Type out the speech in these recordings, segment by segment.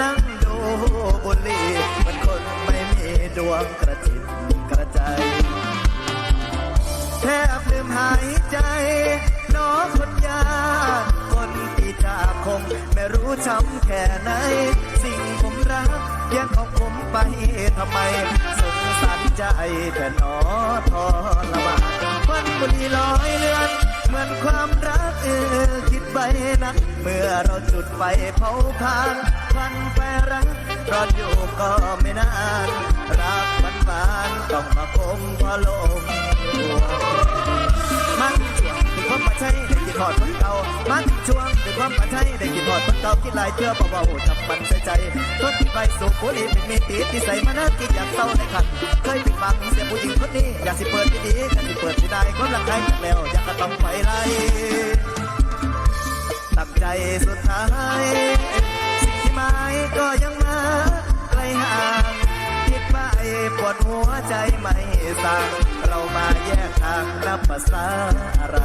นั่งดูบุหรี่มันคนไม่มีดวงกระจิตกระใจ แทบลืมหายใจน้องคนยากคนที่จากคงไม่รู้ช้ำแค่ไหน สิ่งผมรักยังของผมไปทำไมสงสารใจแต่นอทอรมาควันบุหรี่ลอยเลือนเหมือนความรักเออคิดไปนั้นเมื่อเราจุดไฟเผาพาน ควันไฟรักรอดอยู่ก็ไม่นาน รักมันบานต้องมาคมพอลงมันช่วงถึงความประชัยได้กินหอดคนเก่ามันช่วงถึงความประชัยได้กินหอดคนเก่ากินหลายเชื่อเบาๆจับมันใส่ใจทนที่ไปสู่บุหรี่เป็นมีติดที่ใส่มานากินอยากเศร้าในขันเคยผิดบังเสียผู้หญิงคนนี้ อยากสิเปิดดีๆอยากสิเปิดที่ได้คนรักใครแล้วอยากก็ต้องไปไล่ตักใจสุดท้าย หมายก็ยังมาไกลห่างคิดไปปวดหัวใจไม่สั่งเรามาแยกทางนับภาษาอะไร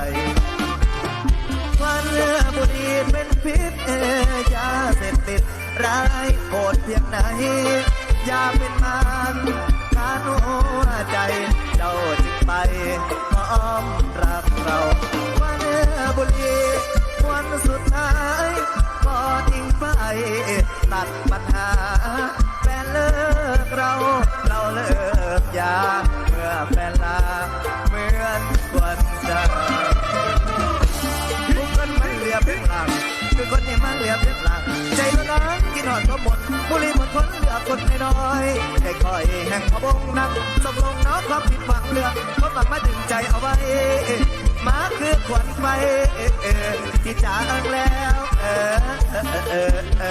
ควันบุหรี่เป็นพิษเอยาเสพติดร้ายโหดเพียงไหนอย่าเป็นมัน เมื่อแฟนลาเหมือนวันใจทุกคนมันเหลียบเป็นหลังคือคนที่มันเหลียบเป็นหลังใจละล้างกินหอดก็หมดบุหรี่หมดคนเหลือคนน้อยได้คอยแห่งพะบงนักตกลงเนาะความผิดหวังเหลือเพราะฝังมาดึงใจเอาไว้มาคือขวัญไฟที่จางแล้วเออเออเออเ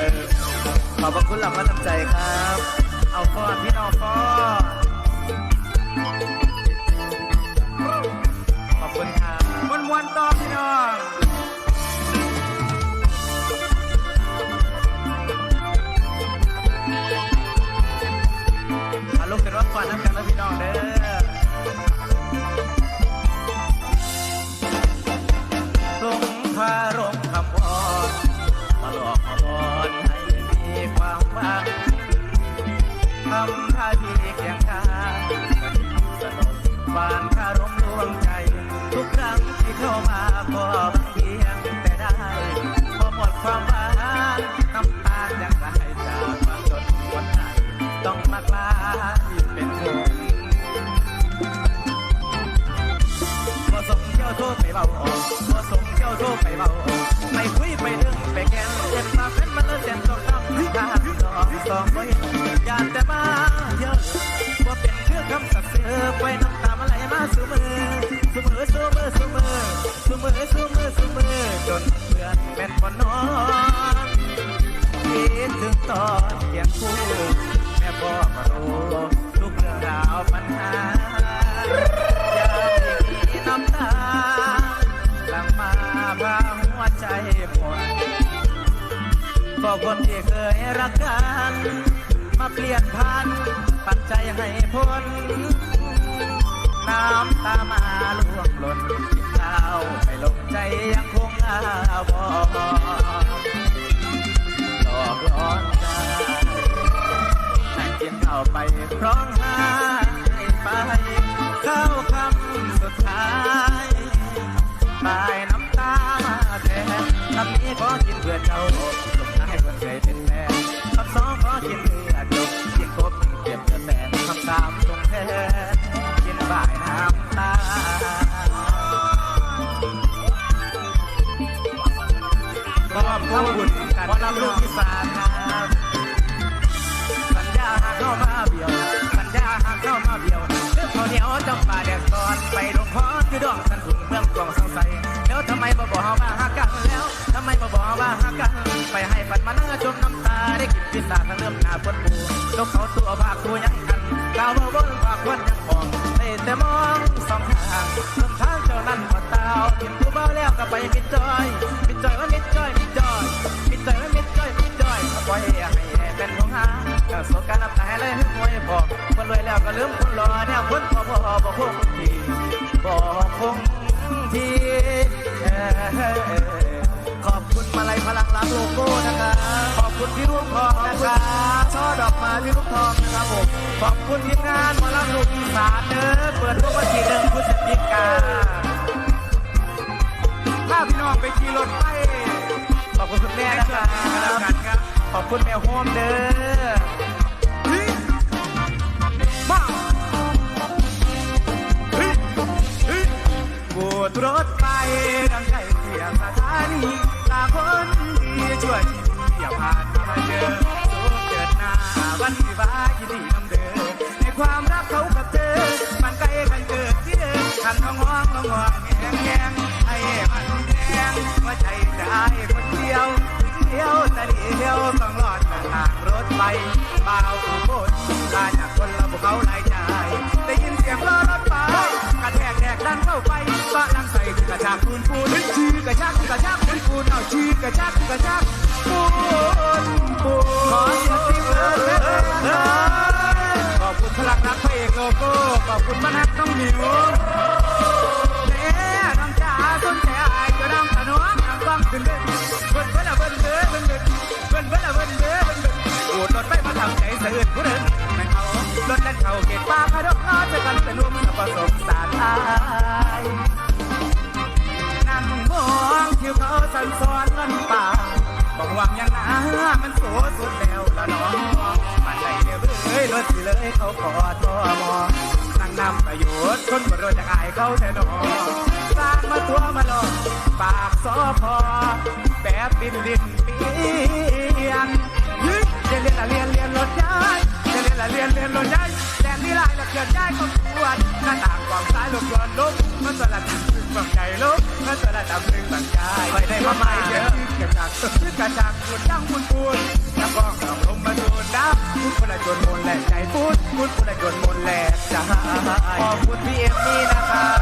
ออขอบพระคุณหลับมาทำใจครับ เอาฟอดพี่น้องฟอด ข บาออกบ่สมเที่ยวโทษไปเบาไม่คุยไปเรื่องไปแกนเจ็บมาเป็นมันเลยเจ็บต้องทำตาสองสองบ่เห็นอยากแต่มาเที่ยวบ่เป็นเคืองคำสัตย์เสือไปน้ำตามาไหลมาสู่มือสู่มือสู่มือสู่มือสู่มือสู่มือสู่มือจนเพื่อนเป็นคนนอนคิดถึงตอนเคียงคู่แม่พ่อมารู้ทุกเรื่องราวปัญหา ใจหมดก็คนที่เคยรักกัน มาเปลี่ยนพัน ปัจจัยให้พ้น น้ำตามาล่วงหล่นกินข้าไม่ลงใจยังคงอาบอหลอกล้อนใจให้กินข้าไปร้อง อกินเพื่อเจ้าลงท้ายคนเคยเป็นแฟนคำสองขอกินเพื่อจบกินครบเก็บเงินแสนคำสามตรงแทนกินบ่ายน้ำตาขอบคุณกันวันรับลูกที่สาม หนมาจมน้ำตาได้กินพิซซ่าทั้งเริ่มหน้าปวดปูลกเขาตัวภาคตัวยังกันก้าวมาบนภาควันยังมองได้แต่มองสองทางสองทางเจ้านั้นพอตาวกินผู้เบาแล้วก็ไปมิดจอยมิดจอยว่ามิดจอยมิดจอยมิดจอยว่ามิดจอยมิดจอยปล่อยให้เป็นของหาก็สการน้ำตาเลยหวยพอคนรวยแล้วก็ลืมคนรอแนวคนพอพอบอกคงทีบอกคงที่ คุณมาลัยพลังรักโลโก้นะครับขอบคุณพี่รุ่งทองนะครับช่อดอกไม้พี่รุ่งทองนะครับผมขอบคุณทีมงานมาลำลูกอีสานเด้อเปิดทุกวันที่หนึ่งพฤศจิกาถ้าพี่น้องไปขี่รถไปขอบคุณคุณแม่นะครับขอบคุณแม่โฮมเด้อ งว่าใจได้คนเดียวเดียวแต่เดียวต้องรอดจากทางรถไฟเบาอุบลลาจากคนละพวกเขาหลายใจได้ยินเสียงล้อรถไฟกระแทกแทกดันเข้าไปบ้านลังใส่กระชากปูนปูนชีกระชากกระชากปูนปูนเอาชีกระชากกระชากปูนปูนขอเสียงติ๊บเลยขอบคุณพลังรักพระเอกโลโก้ขอบคุณมนักน้องหมิว เขาเก็บปากขาดอกน้อจะกันเป็นลุมผสมสารอายนั่งมองที่เขาสันซ้อนกันป่าบอกว่างยังนะมันโสสุดแล้วละน้องมันไหลเลยรถสิเลยเขาขอทอมอนั่งนำประโยชน์คนบนรถจะอายเขาแต่นอางมาตัวมาหลอกปากซอพอแบบบินดินเปียนยึดเรียนเรียนละเรียนเรียนรถย้ายเรียนเรียนละเรียนเรียนรถย้ายแดนนี่ลายละเกิดย้ายของปวดหน้าต่างกวางซ้ายลมย้อนลบมันตัวละตั้งตึงบังใจลบมันตัวละตั้งตึงบังใจไปได้มาใหม่เยอะเก็บจากยึดกระจากปวดตั้งมุนปูนน้ำกองกับลมมาโดนดับพูดคนละจนมนแหลกใจพูดพูดคนละจนมนแหลกใจขอบคุณพี่เอ็มมี่นะครั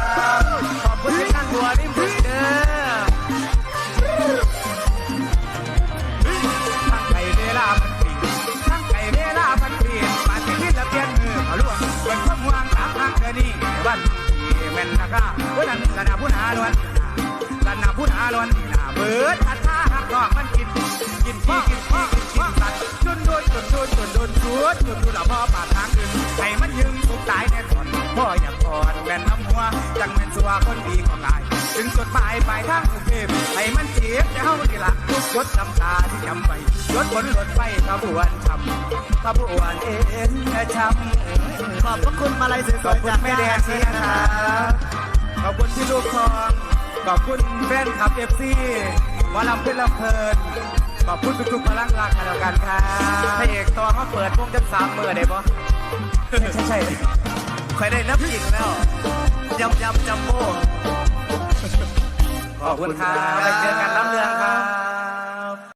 นนะคะวันนั้นกนาผู้นาล้วนกนาผู้นาล้วนนี่นาเบิดทัดท่าหักดอกมันกิน กินขี้กินขี้กินกินสัตว์จนโดนจนโดนจนโดนชวดจนดูละพ่อปากทางอื่นให้มันยึงทุกตายแน่ก่อนพ่ออยากกอนแม่นน้ำหัวจังแม่นสัวคนดีของตาย ถึงจดหมายปลายทางกรุงเทพให้มันเจ็บจะเฮานี่ละ ยศน้ำตาที่จำไปยศบนรถไฟขบวนช้ำขบวนเอ็นช้ำขอบพระคุณมาลัยสขอวบยคุๆณจากแม่แดงงนี่นี่นะนะครับขอบคุณที่ลูกทองขอบคุณแฟนคลับเอฟซีวาลำเพลินลำเพลินขอบคุณทุกๆพลังรักกันแล้วกันครับพระเอกตอนมาเปิดวงจันสามเมือได้ปะใช่ใช่ใครได้น้ำหญิงแล้วยำยำจัมโบ้ขอบคุณครับไปเจอกันน้ำเรืองครับ